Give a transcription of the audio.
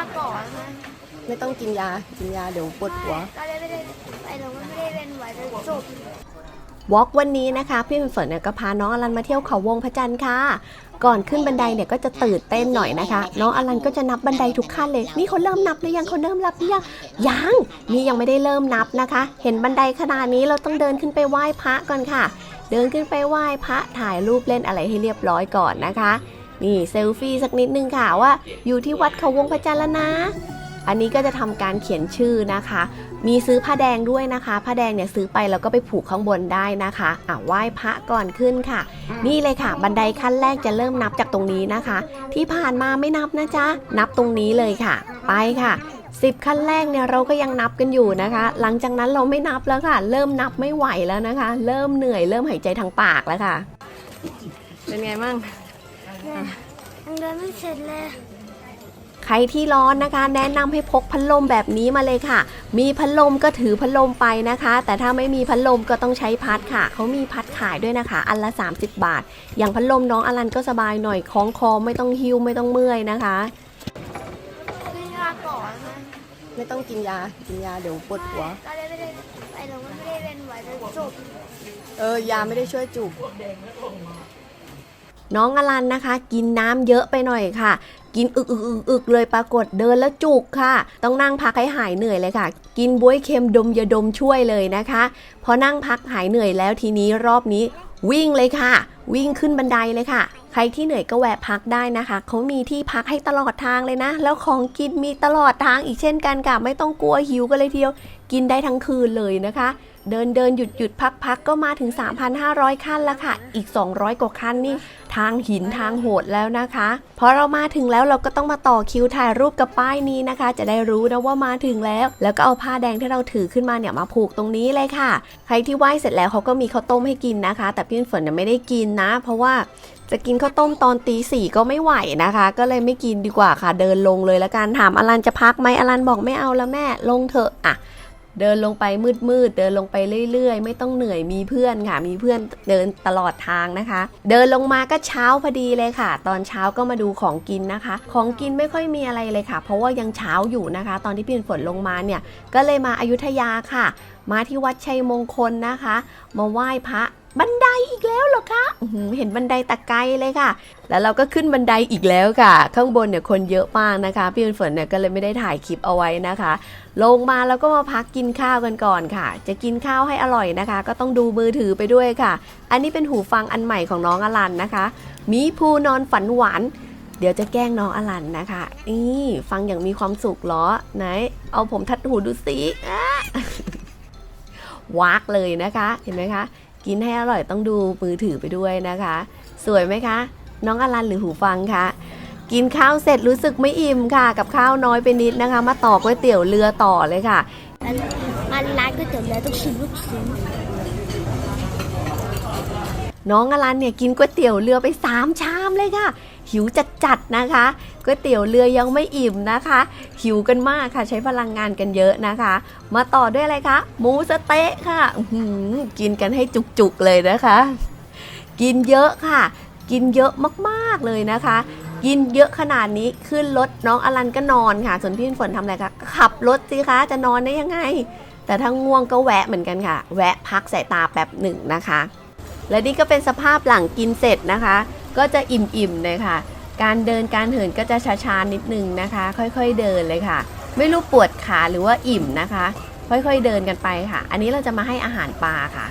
าก่อนนะไม่ต้องกินยา กินยาเดี๋ยวปวดหัว ก็เลยไม่ได้ไอ้เราไม่ได้เล่นไหวแต่จบ วอล์กวันนี้นะคะ พี่ฝนเนี่ยก็พาน้องอลันมาเที่ยวเขาวงพระจันทร์ค่ะ ก่อนขึ้นบันไดเนี่ยก็จะตื่นเต้นหน่อยนะคะ น้องอลันก็จะนับบันไดทุกขั้นเลย นี่เขาเริ่มนับหรือยังเขาเริ่มนับหรือยังยังนี่ยังไม่ได้เริ่มนับนะคะ เห็นบันไดขนาดนี้เราต้องเดินขึ้นไปไหว้พระก่อนค่ะ เดินขึ้นไปไหว้พระถ่ายรูปเล่นอะไรให้เรียบร้อยก่อนนะคะ นี่เซลฟี่สักนิดนึงค่ะว่า อยู่ที่วัดเขาวงพระจันทร์แล้วนะ อันนี้ก็จะทำการเขียนชื่อนะคะ มีซื้อผ้าแดงด้วยนะคะผ้าแดงเนี่ยซื้อไปแล้วก็ไปผูกข้างบนได้นะคะอะไหว้พระก่อนขึ้นค่ะ นี่เลยค่ะ บันไดขั้นแรกจะเริ่มนับจากตรงนี้นะคะ ที่ผ่านมาไม่นับนะจ๊ะนับตรงนี้เลยค่ะ ไปค่ะ10 ขั้นแรกเนี่ยเราก็ยังนับกันอยู่นะคะ หลังจากนั้นเราไม่นับแล้วค่ะ เริ่มนับไม่ไหวแล้วนะคะ เริ่มเหนื่อย เริ่มหายใจทางปากแล้วค่ะ เป็นไงมั่ง ยยังเดินไม่เสร็จเลยใครที่ร้อนนะคะ แนะนำให้พกพัดลมแบบนี้มาเลยค่ะ มีพัดลมก็ถือพัดลมไปนะคะ แต่ถ้าไม่มีพัดลมก็ต้องใช้พัดค่ะ เขามีพัดขายด้วยนะคะ อันละ 30 บาท อย่างพัดลมน้องอลันก็สบายหน่อยคล้องคอไม่ต้องหิ้วไม่ต้องเมื่อยนะคะกินยาก่อนนะไม่ต้องกินยา กินยาเดี๋ยวปวดหัวก็เลยไม่ได้ไอ้เราไม่ได้เล่นไหวแต่จบเออยาไม่ได้ช่วยจุก น้องอลันนะคะ กินน้ำเยอะไปหน่อยค่ะ กินอึกอึกอึกอึกเลยปรากฏเดินแล้วจุกค่ะ ต้องนั่งพักให้หายเหนื่อยเลยค่ะ กินบวยเค็มดมยาดมช่วยเลยนะคะ พอนั่งพักหายเหนื่อยแล้วทีนี้รอบนี้วิ่งเลยค่ะ วิ่งขึ้นบันไดเลยค่ะ ใครที่เหนื่อยก็แวะพักได้นะคะ เขามีที่พักให้ตลอดทางเลยนะ แล้วของกินมีตลอดทางอีกเช่นกันค่ะ ไม่ต้องกลัวหิวกันเลยทีเดียว กินได้ทั้งคืนเลยนะคะ เดินเดินหยุดหยุดพักพักก็มาถึง 3,500 ขั้นแล้วค่ะ อีก 200 กว่าขั้นนี่ทางหินทางโหดแล้วนะคะพอเรามาถึงแล้วเราก็ต้องมาต่อคิวถ่ายรูปกับป้ายนี้นะคะ จะได้รู้นะว่ามาถึงแล้ว แล้วก็เอาผ้าแดงที่เราถือขึ้นมาเนี่ยมาผูกตรงนี้เลยค่ะ ใครที่ไหว้เสร็จแล้วเขาก็มีข้าวต้มให้กินนะคะ แต่พี่ฝนเนี่ยไม่ได้กินนะ เพราะว่า จะกินข้าวต้มตอนตีสี่ก็ไม่ไหวนะคะ ก็เลยไม่กินดีกว่าค่ะ เดินลงเลยแล้วกันถามอลันจะพักไหมอลันบอกไม่เอาล้วแม่ลงเถอะอะเดินลงไปมืดๆ เดินลงไปเรื่อยๆ ไม่ต้องเหนื่อยมีเพื่อนค่ะ มีเพื่อนเดินตลอดทางนะคะ เดินลงมาก็เช้าพอดีเลยค่ะ ตอนเช้าก็มาดูของกินนะคะ ของกินไม่ค่อยมีอะไรเลยค่ะ เพราะว่ายังเช้าอยู่นะคะ ตอนที่พี่ฝนลงมาเนี่ย ก็เลยมาอายุทยาค่ะ มาที่วัดชัยมงคลนะคะ มาไหว้พระ อีกแล้วเหรอคะเห็นบันไดตะไกลเลยค่ะ แล้วเราก็ขึ้นบันไดอีกแล้วค่ะ ข้างบนเนี่ยคนเยอะมากนะคะ พี่ฝนเนี่ยก็เลยไม่ได้ถ่ายคลิปเอาไว้นะคะ ลงมาแล้วก็มาพักกินข้าวกันก่อนค่ะ จะกินข้าวให้อร่อยนะคะ ก็ต้องดูมือถือไปด้วยค่ะ อันนี้เป็นหูฟังอันใหม่ของน้องอลันนะคะ มีภูนอนฝันหวานเดี๋ยวจะแกล้งน้องอลันนะคะนี่ฟังอย่างมีความสุขเหรอ ไหน เอาผมทัดหูดูสิวากเลยนะคะ เห็นไหมคะ กินให้อร่อยต้องดูมือถือไปด้วยนะคะ สวยไหมคะ น้องอลันหรือหูฟังคะกินข้าวเสร็จรู้สึกไม่อิ่มค่ะ กับข้าวน้อยไปนิดนะคะ มาต่อก๋วยเตี๋ยวเรือต่อเลยค่ะอันอันร้านก๋วยเตี๋ยวเรือต้องชิมลูกชิ้นน้องอลันเนี่ยกินก๋วยเตี๋ยวเรือไป 3 ชามเลยค่ะ หิวจัดๆนะคะ ก๋วยเตี๋ยวเรือยังไม่อิ่มนะคะ หิวกันมากค่ะ ใช้พลังงานกันเยอะนะคะ มาต่อด้วยอะไรคะหมูสเต๊ะค่ะกินกันให้จุกๆเลยนะคะ กินเยอะค่ะ กินเยอะมากๆเลยนะคะ กินเยอะขนาดนี้ขึ้นรถน้องอลันก็นอนค่ะ ส่วนพี่ฝนทำอะไรคะขับรถสิคะจะนอนได้ยังไง แต่ถ้าง่วงก็แวะเหมือนกันค่ะ แวะพักสายตาแป๊บหนึ่งนะคะ และนี่ก็เป็นสภาพหลังกินเสร็จนะคะ ก็จะอิ่มๆเลยค่ะ การเดินการเหินก็จะช้าๆนิดนึงนะคะ ค่อยๆเดินเลยค่ะ ไม่รู้ปวดขาหรือว่าอิ่มนะคะ ค่อยๆเดินกันไปค่ะ อันนี้เราจะมาให้อาหารปลาค่ะ